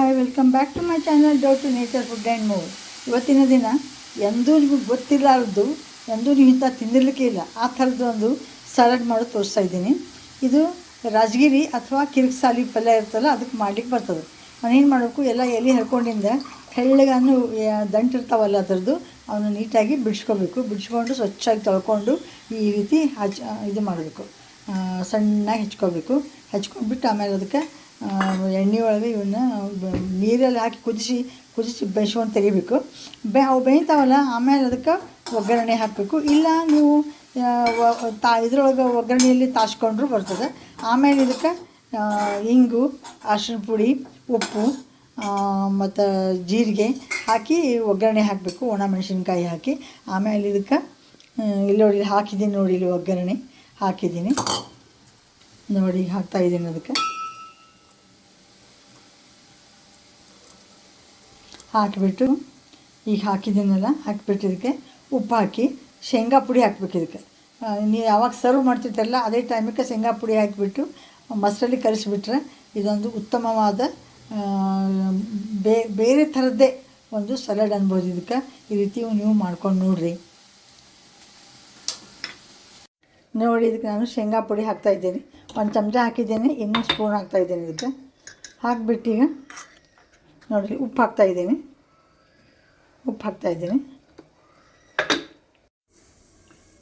Hi welcome back to my channel down to nature food and move ಇವತ್ತಿನ ದಿನ ಎಂದೂ ನಿಮಗೆ ಗೊತ್ತಿರಲಾರದ್ದು ಎಂದೂ ನೀವು ಇಂಥ ತಿಂದಿರಲಿಕ್ಕೆ ಇಲ್ಲ. ಆ ಥರದ್ದು ಒಂದು ಸಲಾಡ್ ಮಾಡೋದು ತೋರಿಸ್ತಾ ಇದ್ದೀನಿ. ಇದು ರಾಜಗಿರಿ ಅಥವಾ ಕಿರಿಕ್ಸಾಲಿ ಪಲ್ಯ ಇರ್ತಲ್ಲ ಅದಕ್ಕೆ ಮಾಡ್ಲಿಕ್ಕೆ ಬರ್ತದೆ. ಏನು ಮಾಡಬೇಕು, ಎಲ್ಲ ಎಲೆ ಹರ್ಕೊಂಡಿಂದ ತೆಳ್ಳಗಾನು ದಂಟಿರ್ತಾವಲ್ಲ ಅದರದ್ದು ಅವನ್ನ ನೀಟಾಗಿ ಬಿಡಿಸ್ಕೋಬೇಕು. ಬಿಡಿಸ್ಕೊಂಡು ಸ್ವಚ್ಛಾಗಿ ತೊಳ್ಕೊಂಡು ಈ ರೀತಿ ಹಚ್ ಇದು ಮಾಡಬೇಕು. ಸಣ್ಣಗೆ ಹೆಚ್ಕೋಬೇಕು. ಹೆಚ್ಕೊಂಡ್ಬಿಟ್ಟು ಆಮೇಲೆ ಅದಕ್ಕೆ ಎಣ್ಣೆ ಒಳಗೆ ಇವನ್ನ ನೀರಲ್ಲಿ ಹಾಕಿ ಕುದಿಸಿ ಕುದಿಸಿ ಬೇಯಿಸ್ಕೊಂಡು ತೆಗಿಬೇಕು. ಬೆ, ಅವು ಬೇಯ್ತಾವಲ್ಲ, ಆಮೇಲೆ ಅದಕ್ಕೆ ಒಗ್ಗರಣೆ ಹಾಕಬೇಕು. ಇಲ್ಲ, ನೀವು ತಾ, ಇದ್ರೊಳಗೆ ಒಗ್ಗರಣೆಯಲ್ಲಿ ತಾಸ್ಕೊಂಡ್ರು ಬರ್ತದೆ. ಆಮೇಲೆ ಇದಕ್ಕೆ ಇಂಗು ಅರ್ಶಿನ ಪುಡಿ, ಉಪ್ಪು ಮತ್ತು ಜೀರಿಗೆ ಹಾಕಿ ಒಗ್ಗರಣೆ ಹಾಕಬೇಕು. ಒಣ ಮೆಣಸಿನ್ಕಾಯಿ ಹಾಕಿ. ಆಮೇಲೆ ಇದಕ್ಕೆ ಇಲ್ಲಿ ನೋಡಿ, ಹಾಕಿದ್ದೀನಿ ನೋಡಿ, ಇಲ್ಲಿ ಒಗ್ಗರಣೆ ಹಾಕಿದ್ದೀನಿ. ನೋಡಿ ಹಾಕ್ತಾಯಿದ್ದೀನಿ ಅದಕ್ಕೆ. ಹಾಕಿಬಿಟ್ಟು ಈಗ ಹಾಕಿದ್ದೀನಲ್ಲ, ಹಾಕಿಬಿಟ್ಟು ಇದಕ್ಕೆ ಉಪ್ಪು ಹಾಕಿ, ಶೇಂಗಾ ಪುಡಿ ಹಾಕ್ಬೇಕು ಇದಕ್ಕೆ. ನೀವು ಯಾವಾಗ ಸರ್ವ್ ಮಾಡ್ತಿರ್ತಾರಲ್ಲ ಅದೇ ಟೈಮಿಗೆ ಶೇಂಗಾ ಪುಡಿ ಹಾಕಿಬಿಟ್ಟು ಮೊಸರಲ್ಲಿ ಕಲಿಸ್ಬಿಟ್ರೆ ಇದೊಂದು ಉತ್ತಮವಾದ ಬೇ, ಬೇರೆ ಥರದ್ದೇ ಒಂದು ಸಲಾಡ್ ಅನ್ಬೋದು ಇದಕ್ಕೆ. ಈ ರೀತಿ ನೀವು ಮಾಡ್ಕೊಂಡು ನೋಡಿರಿ. ನೋಡಿ, ಇದಕ್ಕೆ ನಾನು ಶೇಂಗಾ ಪುಡಿ ಹಾಕ್ತಾಯಿದ್ದೀನಿ ಒಂದು ಚಮಚ ಹಾಕಿದ್ದೀನಿ ಇನ್ನೂ ಸ್ಪೂನ್ ಹಾಕ್ತಾಯಿದ್ದೀನಿ ಇದಕ್ಕೆ. ಹಾಕ್ಬಿಟ್ಟು ಈಗ ನೋಡಿ ಉಪ್ಪು ಹಾಕ್ತಾ ಇದ್ದೀನಿ ಉಪ್ಪು ಹಾಕ್ತಾ ಇದ್ದೀನಿ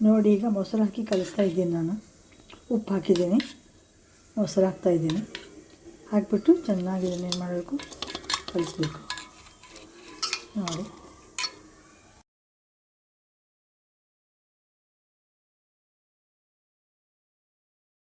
ನೋಡಿ, ಈಗ ಮೊಸರು ಹಾಕಿ ಕಲಿಸ್ತಾ ಇದ್ದೀನಿ ನಾನು. ಉಪ್ಪು ಹಾಕಿದ್ದೀನಿ. ಮೊಸರು ಹಾಕ್ತಾ ಇದ್ದೀನಿ. ಹಾಕಿಬಿಟ್ಟು ಚೆನ್ನಾಗಿ ಏನು ಮಾಡಬೇಕು? ಕಲಿಸ್ಬೇಕು. ನೋಡಿ.